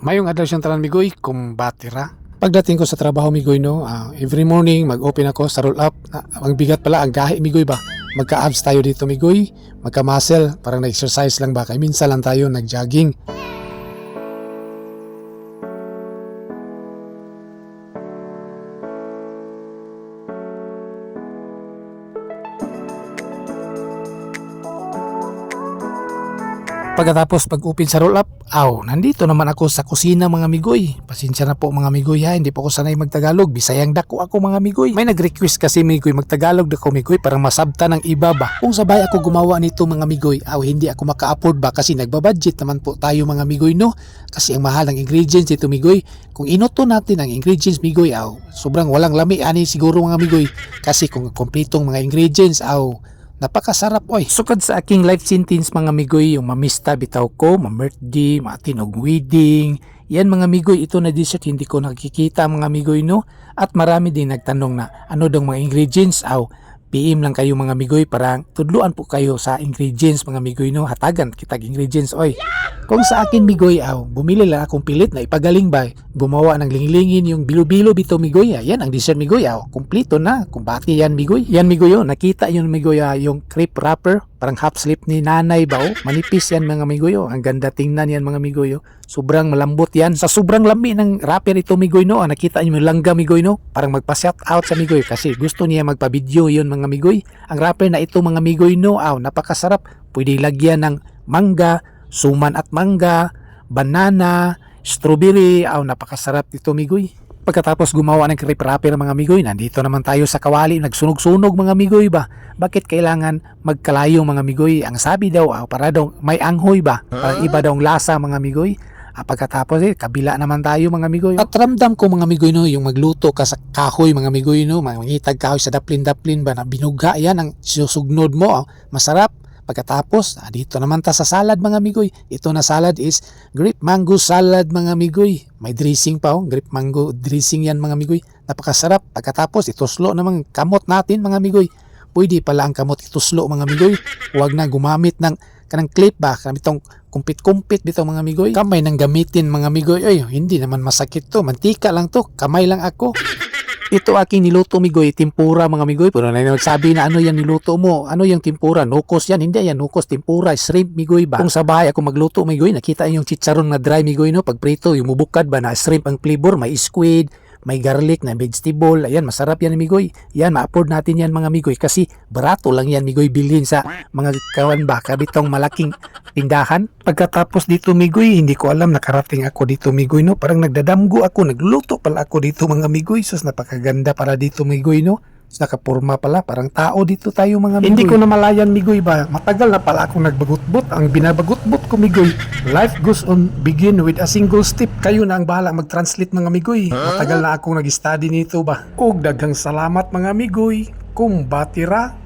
Mayong adlaw siyang tanan migoy kung batira. Pagdating ko sa trabaho migoy no, ah, every morning mag-open ako sa roll up. Ah, ang bigat pala ang gahi migoy ba. Magka-abs tayo dito migoy, magka-muscle, parang na-exercise lang ba. Kaya minsan lang tayo nag-jogging. Pagkatapos pag-open sa roll up, aw, nandito naman ako sa kusina mga migoy. Pasensya na po mga migoy ha, hindi po ako sanay magtagalog. Bisayang dako ako mga migoy. May nag-request kasi migoy magtagalog dako migoy para masabta ng iba ba. Kung sabay ako gumawa nito mga migoy, aw hindi ako maka-afford ba kasi nagbabudget naman po tayo mga migoy no. Kasi ang mahal ng ingredients dito migoy. Kung inuto natin ang ingredients migoy, aw, sobrang walang lami ani siguro mga migoy. Kasi kung kompletong mga ingredients, aw, Napakasarap oy. Sukad sa aking life sentence mga migoy, yung mamista bitaw ko, ma-birthday, matinog wedding. Yan mga migoy, ito na dessert hindi ko nakikita mga migoy no. At marami din nagtanong na ano daw mga ingredients aw. PM lang kayo mga migoy para tudluan po kayo sa ingredients mga migoy no. Hatagan kitag ingredients oy. Kung sa akin migoy aw, bumili lang akong pilit na ipagaling ba. Gumawa ng linglingin yung bilo-bilo bito migoy. ah. Yan ang dessert migoy aw. Kumpleto na. Kung bakit yan migoy. Yan migoy oh. Nakita yun migoy ah, yung crepe wrapper. Parang half slip ni nanay ba oh. Manipis yan mga migoy oh. Ang ganda tingnan yan mga migoy oh. Sobrang malambot yan. Sa sobrang lami ng wrapper ito migoy no. Ah, nakita niyo yung langga migoy no. Parang magpa-shout out sa migoy kasi gusto niya magpa-video yun mga migoy. Ang wrapper na ito mga migoy no. Aw, napakasarap. Pwede lagyan ng mangga, suman at mangga, banana, strawberry. Aw, napakasarap dito migoy. Pagkatapos gumawa ng crepe wrapper mga migoy, nandito naman tayo sa kawali, nagsunog-sunog mga migoy ba? Bakit kailangan magkalayo mga migoy? Ang sabi daw, ah, para daw may anghoy ba? Parang iba daw ang lasa mga migoy. Ah, pagkatapos eh, kabila naman tayo mga migoy. At ramdam ko mga migoy no, yung magluto ka sa kahoy mga migoy no, mangitag kahoy sa daplin-daplin ba na binuga yan ang susugnod mo, ah, masarap. Pagkatapos, ah, dito naman ta sa salad mga migoy. Ito na salad is grape mango salad mga migoy. May dressing pa oh, grape mango dressing yan mga migoy. Napakasarap. Pagkatapos, ituslo naman kamot natin mga migoy. Pwede pala ang kamot ituslo mga migoy. Huwag na gumamit ng kanang clip ba, kanang kumpit-kumpit dito mga migoy. Kamay nang gamitin mga migoy. Ay, hindi naman masakit to. Mantika lang to. Kamay lang ako. Ito aking niluto migoy, tempura mga migoy. Pero na nagsabi na ano yan niluto mo. Ano yung tempura? Nukos yan. Hindi yan nukos. Tempura, shrimp migoy ba? Kung sa bahay ako magluto migoy, nakita yung chicharon na dry migoy no. Pag prito, yung mubukad ba na shrimp ang flavor, may squid, may garlic na vegetable. Ayan, masarap yan migoy. Yan, ma-afford natin yan mga migoy kasi barato lang yan migoy bilhin sa mga kawan ba, kabitong malaking tindahan. Pagkatapos dito migoy, hindi ko alam nakarating ako dito migoy no. Parang nagdadamgo ako, nagluluto pala ako dito mga migoy. Sus, napakaganda para dito migoy no. Nakapurma pala, parang tao dito tayo mga migoy. Hindi ko na malayan migoy ba, matagal na pala akong nagbagutbot. Ang binabagutbot ko migoy, life goes on begin with a single step. Kayo na ang bahala mag-translate mga migoy. Matagal na akong nag-study nito ba. Ug daghang salamat mga migoy. Kung batira